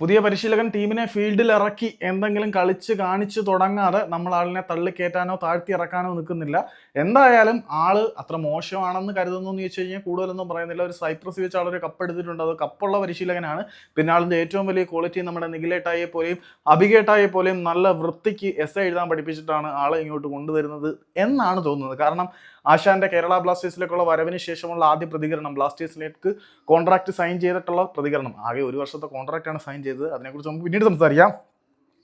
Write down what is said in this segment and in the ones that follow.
പുതിയ പരിശീലകൻ ടീമിനെ ഫീൽഡിൽ ഇറക്കി എന്തെങ്കിലും കളിച്ച് കാണിച്ചു തുടങ്ങാതെ നമ്മൾ ആളിനെ തള്ളിക്കയറ്റാനോ താഴ്ത്തി ഇറക്കാനോ നിൽക്കുന്നില്ല. എന്തായാലും ആൾ അത്ര മോശമാണെന്ന് കരുതുന്നു എന്ന് ചോദിച്ചു കഴിഞ്ഞാൽ കൂടുതലൊന്നും പറയുന്നില്ല. ഒരു സൈപ്രസ് വെച്ച് ആളൊരു കപ്പ് എടുത്തിട്ടുണ്ട്. അത് കപ്പുള്ള പരിശീലകനാണ്. പിന്നെ ആളിന്റെ ഏറ്റവും വലിയ ക്വാളിറ്റി നമ്മുടെ നിഖിലേട്ടായെ പോലെയും അഭികേട്ടായെ പോലെയും നല്ല വൃത്തിക്ക് എസ് എഴുതാൻ പഠിപ്പിച്ചിട്ടാണ് ആളെ ഇങ്ങോട്ട് കൊണ്ടുവരുന്നത് എന്നാണ് തോന്നുന്നത്. കാരണം ആശാന്റെ കേരള ബ്ലാസ്റ്റേഴ്സിലേക്കുള്ള വരവിന് ശേഷമുള്ള ആദ്യ പ്രതികരണം ബ്ലാസ്റ്റേഴ്സിലേക്ക് കോൺട്രാക്ട് സൈൻ ചെയ്തിട്ടുള്ള പ്രതികരണം. ആകെ ഒരു വർഷത്തെ കോൺട്രാക്റ്റ് ആണ് സൈൻ ചെയ്തത്. അതിനെക്കുറിച്ച് നമുക്ക് പിന്നീട് സംസാരിക്കാം.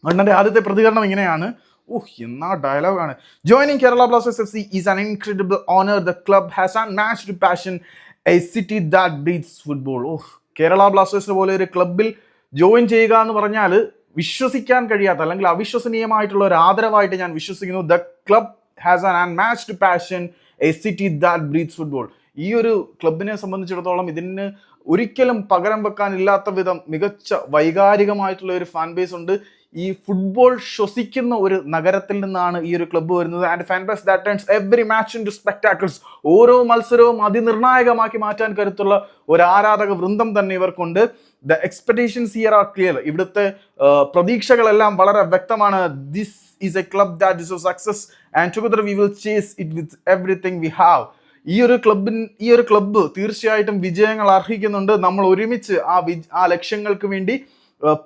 അണ്ണന്റെ ആദ്യത്തെ പ്രതികരണം ഇങ്ങനെയാണ്. ഓഹ് എന്നാ ഡയലോഗാണ് joining Kerala Blasters F C is an incredible honour the club has unmatched to passion a city that beats football oh Kerala Blasters പോലെ ഒരു ക്ലബിൽ ജോയിൻ ചെയ്യുക എന്ന് പറഞ്ഞാൽ വിശ്വസിക്കാൻ കഴിയാത്ത അല്ലെങ്കിൽ അവിശ്വസനീയമായിട്ടുള്ള ഒരു ആദരവായിട്ട് ഞാൻ വിശ്വസിക്കുന്നു. The club has an and match to passion a city that breathes football ഈ ഒരു ക്ലബിനെ സംബന്ധിച്ചിടത്തോളം ഇതിന് ഒരിക്കലും പകരം വെക്കാനില്ലാത്ത വിധം മികച്ച വൈകാരികമായിട്ടുള്ള ഒരു ഫാൻ ബേസ് ഉണ്ട്. ഈ ഫുട്ബോൾ ശ്വസിക്കുന്ന ഒരു നഗരത്തിൽ നിന്നാണ് ഈ ഒരു ക്ലബ്ബ് വരുന്നത്. And fan base that turns every match into spectacles ഓരോ മത്സരവും അതിനിർണായകമാക്കി മാറ്റാൻ കരുത്തുള്ള ഒരു ആരാധക വൃന്ദം തന്നെ ഇവർക്കുണ്ട്. The expectations here are clear ഇവിടുത്തെ പ്രതീക്ഷകളെല്ലാം വളരെ വ്യക്തമാണ്. This is a club that is success and together we will chase it with everything we have ഈ ഒരു ക്ലബിൻ ഈ ഒരു ക്ലബ്ബ് തീർച്ചയായിട്ടും വിജയങ്ങൾ അർഹിക്കുന്നുണ്ട്. നമ്മൾ ഒരുമിച്ച് ആ വി ആ ലക്ഷ്യങ്ങൾക്ക് വേണ്ടി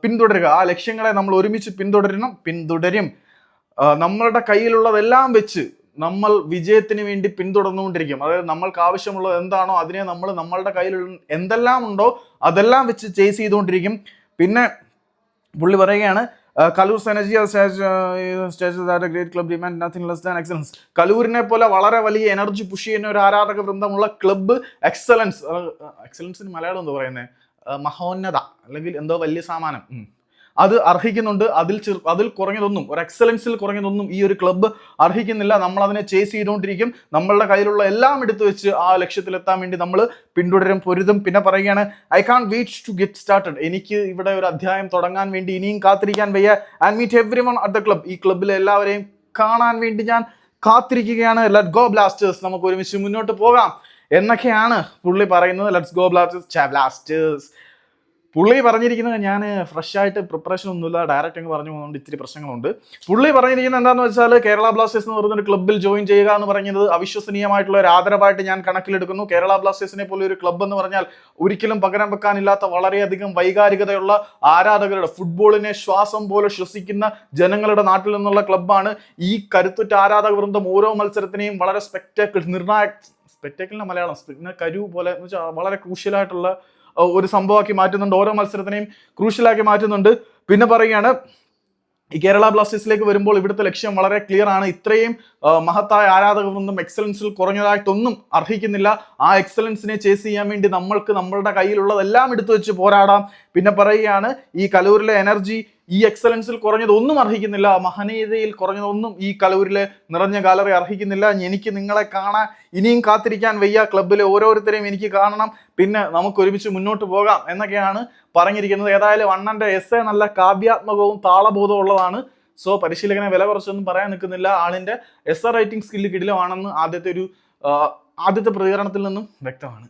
പിന്തുടരുക. ആ ലക്ഷ്യങ്ങളെ നമ്മൾ ഒരുമിച്ച് പിന്തുടരണം പിന്തുടരും. നമ്മളുടെ കയ്യിലുള്ളതെല്ലാം വെച്ച് നമ്മൾ വിജയത്തിന് വേണ്ടി പിന്തുടർന്നുകൊണ്ടിരിക്കും. അതായത് നമ്മൾക്ക് ആവശ്യമുള്ളത് എന്താണോ അതിനെ നമ്മൾ നമ്മളുടെ കയ്യിലുള്ള എന്തെല്ലാം ഉണ്ടോ അതെല്ലാം വെച്ച് ചേസ് ചെയ്തുകൊണ്ടിരിക്കും. പിന്നെ പുള്ളി പറയുകയാണ് uh, are a great club demand nothing less than excellence കലൂരിനെ പോലെ വളരെ വലിയ എനർജി പുഷ് ചെയ്യുന്ന ഒരു ആരാധക വൃന്ദമുള്ള ക്ലബ്ബ് എക്സലൻസ് എക്സലൻസിന് മലയാളം എന്താ പറയുന്നത് മഹോന്നത അല്ലെങ്കിൽ എന്തോ വലിയ സാമാനം. അത് അർഹിക്കുന്നുണ്ട്. അതിൽ അതിൽ കുറഞ്ഞതൊന്നും ഒരു എക്സലൻസിൽ കുറഞ്ഞതൊന്നും ഈ ഒരു ക്ലബ്ബ് അർഹിക്കുന്നില്ല. നമ്മൾ അതിനെ ചേസ് ചെയ്തുകൊണ്ടിരിക്കും. നമ്മളുടെ കയ്യിലുള്ള എല്ലാം എടുത്തു വെച്ച് ആ ലക്ഷ്യത്തിലെത്താൻ വേണ്ടി നമ്മൾ പിന്തുടരും പൊരുതും. പിന്നെ പറയുകയാണ് I can't wait to get started എനിക്ക് ഇവിടെ ഒരു അധ്യായം തുടങ്ങാൻ വേണ്ടി ഇനിയും കാത്തിരിക്കാൻ വയ്യ. And meet everyone at the club ഈ ക്ലബ്ബിലെ എല്ലാവരെയും കാണാൻ വേണ്ടി ഞാൻ കാത്തിരിക്കുകയാണ്. ലെറ്റ് ഗോ ബ്ലാസ്റ്റേഴ്സ് നമുക്ക് ഒരുമിച്ച് മുന്നോട്ട് പോകാം. എന്നൊക്കെയാണ് പുള്ളി പറയുന്നത്. ലെറ്റ്സ് ഗോ ബ്ലാസ്റ്റേഴ്സ് ബ്ലാസ്റ്റേഴ്സ് പുള്ളി പറഞ്ഞിരിക്കുന്നത് ഞാൻ ഫ്രഷ് ആയിട്ട് പ്രിപ്പറേഷൻ ഒന്നുമില്ല ഡയറക്റ്റ് അങ്ങ് പറഞ്ഞു പോകുന്നതുകൊണ്ട് ഇത്തിരി പ്രശ്നങ്ങളുണ്ട്. പുള്ളി പറഞ്ഞിരിക്കുന്നത് എന്താണെന്ന് വെച്ചാൽ കേരള ബ്ലാസ്റ്റേഴ്സ് എന്ന് പറയുന്ന ഒരു ക്ലബ്ബിൽ ജോയിൻ ചെയ്യുക എന്ന് പറയുന്നത് അവിശ്വസനീയമായിട്ടുള്ള ഒരു ആദരവായിട്ട് ഞാൻ കണക്കിലെടുക്കുന്നു. കേരള ബ്ലാസ്റ്റേഴ്സിനെ പോലെ ഒരു ക്ലബ്ബ് എന്ന് പറഞ്ഞാൽ ഒരിക്കലും പകരം വെക്കാനില്ലാത്ത വളരെയധികം വൈകാരികതയുള്ള ആരാധകരുടെ ഫുട്ബോളിനെ ശ്വാസം പോലെ ശ്വസിക്കുന്ന ജനങ്ങളുടെ നാട്ടിൽ നിന്നുള്ള ക്ലബ്ബാണ് ഈ കരുത്തുറ്റ ആരാധക വൃന്ദം ഓരോ മത്സരത്തിനെയും വളരെ സ്പെക്ടാക്കിൾ നിർണായക സ്പെക്ടാക്കിളിന്റെ മലയാളം കരു പോലെ വെച്ചാൽ വളരെ ക്രൂഷ്യലായിട്ടുള്ള ഒരു സംഭവമാക്കി മാറ്റുന്നുണ്ട്. ഓരോ മത്സരത്തിനെയും ക്രൂഷ്യലാക്കി മാറ്റുന്നുണ്ട്. പിന്നെ പറയുകയാണ് ഈ കേരള ബ്ലാസ്റ്റേഴ്സിലേക്ക് വരുമ്പോൾ ഇവിടുത്തെ ലക്ഷ്യം വളരെ ക്ലിയർ ആണ്. ഇത്രയും മഹത്തായ ആരാധകരൊന്നും എക്സലൻസിൽ കുറഞ്ഞതായിട്ടൊന്നും അർഹിക്കുന്നില്ല. ആ എക്സലൻസിനെ ചേസ് ചെയ്യാൻ വേണ്ടി നമ്മൾക്ക് നമ്മളുടെ കയ്യിലുള്ളതെല്ലാം എടുത്തു വെച്ച് പോരാടാം. പിന്നെ പറയുകയാണ് ഈ കലൂരിലെ എനർജി ഈ എക്സലൻസിൽ കുറഞ്ഞതൊന്നും അർഹിക്കുന്നില്ല. മഹനീയതയിൽ കുറഞ്ഞതൊന്നും ഈ കലൂരിലെ നിറഞ്ഞ ഗാലറി അർഹിക്കുന്നില്ല. എനിക്ക് നിങ്ങളെ കാണാൻ ഇനിയും കാത്തിരിക്കാൻ വയ്യ. ക്ലബിലെ ഓരോരുത്തരെയും എനിക്ക് കാണണം. പിന്നെ നമുക്ക് ഒരുമിച്ച് മുന്നോട്ട് പോകാം എന്നൊക്കെയാണ് പറഞ്ഞിരിക്കുന്നത്. ഏതായാലും അണ്ണന്റെ എസ് എ നല്ല കാവ്യാത്മകവും താളബോധവും ഉള്ളതാണ്. സോ പരിശീലകനെ വില കുറച്ചൊന്നും പറയാൻ നിൽക്കുന്നില്ല. ആളിന്റെ എസ് എ റൈറ്റിംഗ് സ്കില്ല് കിടിലമാണെന്ന് ആദ്യത്തെ ഒരു ആദ്യത്തെ പ്രതികരണത്തിൽ നിന്നും വ്യക്തമാണ്.